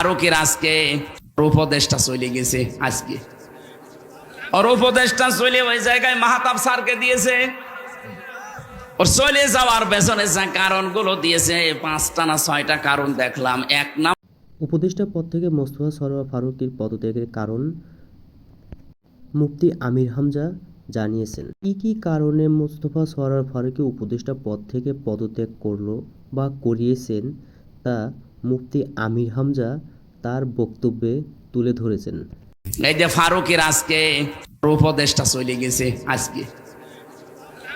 ফারুকের আজকে উপদেশটা চলে গেছে, আজকে। ওর উপদেশটা চলে ওই জায়গায় মাহাতাব স্যারকে দিয়েছে। ওর চলে যাওয়ার পেছনে যে কারণগুলো দিয়েছে পাঁচটা না ছয়টা কারণ দেখলাম। এক নাম উপদেষ্টা পদ থেকে মোস্তফা সরোয়ার ফারুকের পদত্যাগের কারণ মুফতি আমির হামজা জানিয়েছেন। কি কি কারণে মোস্তফা সরোয়ার ফারুকী উপদেষ্টা পদ থেকে পদত্যাগ করল বা করিয়েছেন তা মুফতি আমির হামজা তার বক্তব্যে তুলে ধরেছেন। এই যে ফারুকের আজকে উপদেশটা চলে গেছে আজকে।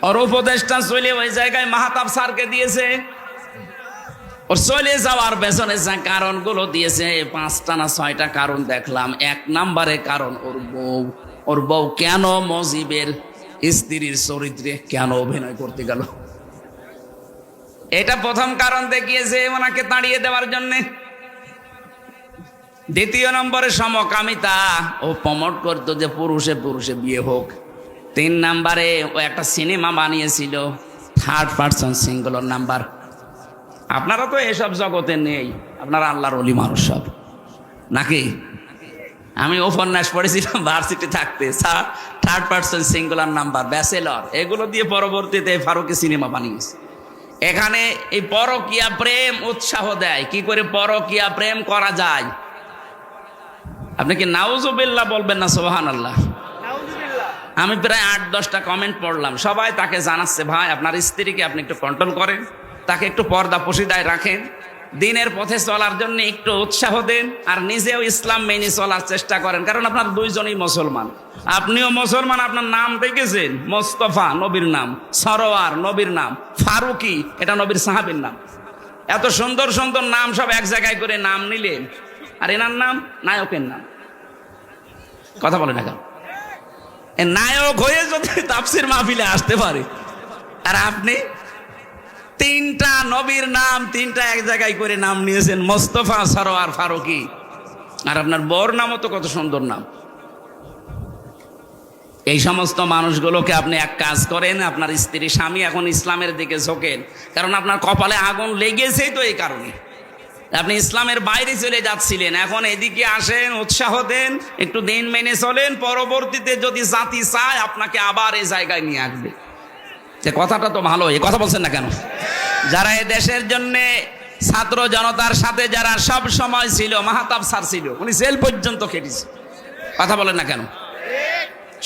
ওর উপদেশটা চলে ওই জায়গায় মাহাতাব স্যারকে দিয়েছে। ওর চলে যাওয়ার পেছনে যে কারণগুলো দিয়েছে, পাঁচটা না ছয়টা কারণ দেখলাম। এক নাম্বারে কারণ ওর বউ। ওর বউ কেন মজিবের স্ত্রীর চরিত্রে কেন অভিনয় করতে গেল? এটা প্রথম কারণ দেখিয়েছে ওনাকে তাড়িয়ে দেওয়ার জন্যে। দ্বিতীয় নম্বরে সমকামিতা। ও প্রমোট করতো যে পুরুষে পুরুষে বিয়ে হোক। তিন নাম্বারে ও একটা সিনেমা বানিয়েছিল। Third person singular number. আপনারা তো এসব জগতে নেই। আপনারা আল্লাহর অলি মানুষ সব। নাকি? আমি উপন্যাস পড়েছিলাম ভার্সিটি থাকতে। Third person singular number, bachelor. এগুলো দিয়ে পরবর্তীতে ফারুকি সিনেমা বানিয়েছে। এখানে এই পরকিয়া প্রেম উৎসাহ দেয়। কি করে পরকিয়া প্রেম করা যায়? আপনি কি নাউজুবিল্লাহ বলবেন না সোহান আল্লাহ আমি প্রায় আট দশটা কমেন্ট পড়লাম। সবাই তাকে জানাচ্ছে ভাই আপনার স্ত্রীকে আপনি একটু কন্ট্রোল করেন। তাকে একটু পর্দা পশিদায় রাখেন। দিনের পথে চলার জন্য একটু উৎসাহ দেন আর নিজেও ইসলাম মেনে চলার চেষ্টা করেন। কারণ আপনার দুইজনই মুসলমান। আপনিও মুসলমান, আপনার নাম দেখেছেন মোস্তফা নবীর নাম, সরোয়ার নবীর নাম, ফারুকি, এটা নবীর সাহাবির নাম। এত সুন্দর সুন্দর নাম সব এক জায়গায় করে নাম নিলেন। আর এনার নাম নায়কের নাম। কথা বলে না নায়ক হয়ে যদি তাপসির মাহফিলে আসতে পারে, আর আপনি তিনটা নবীর নাম, তিনটা এক জায়গায় করে নাম নিয়েছেন মোস্তফা সরোয়ার ফারুকি। আর আপনার বর নামও তো কত সুন্দর নাম। এই সমস্ত মানুষগুলোকে আপনি এক কাজ করেন, আপনার স্ত্রী, স্বামী এখন ইসলামের দিকে ঝোঁকেন। কারণ আপনার কপালে আগুন লেগেছেই তো এই কারণে। আপনি ইসলামের বাইরে চলে যাচ্ছিলেন, এখন এদিকে আসেন, উৎসাহ দেন, একটু দিন মেনে চলেন, পরবর্তীতে যদি জাতি চায়, আপনাকে আবার এই জায়গায় নিয়ে আসবে। যে কথাটা তো ভালো, এ কথা বলছেন না কেন? যারা এ দেশের জন্য ছাত্র জনতার সাথে যারা সব সময় ছিল, মাহাতাব স্যার ছিল, উনি জেল পর্যন্ত খেটেছে। কথা বলেন না কেন?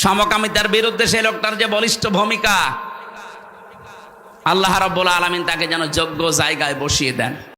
সমকামিতার বিরুদ্ধে সেই লোকটার যে বলিষ্ঠ ভূমিকা, আল্লাহ রব্বুল আলামিন তাকে যেন যোগ্য জায়গায় বসিয়ে দেন।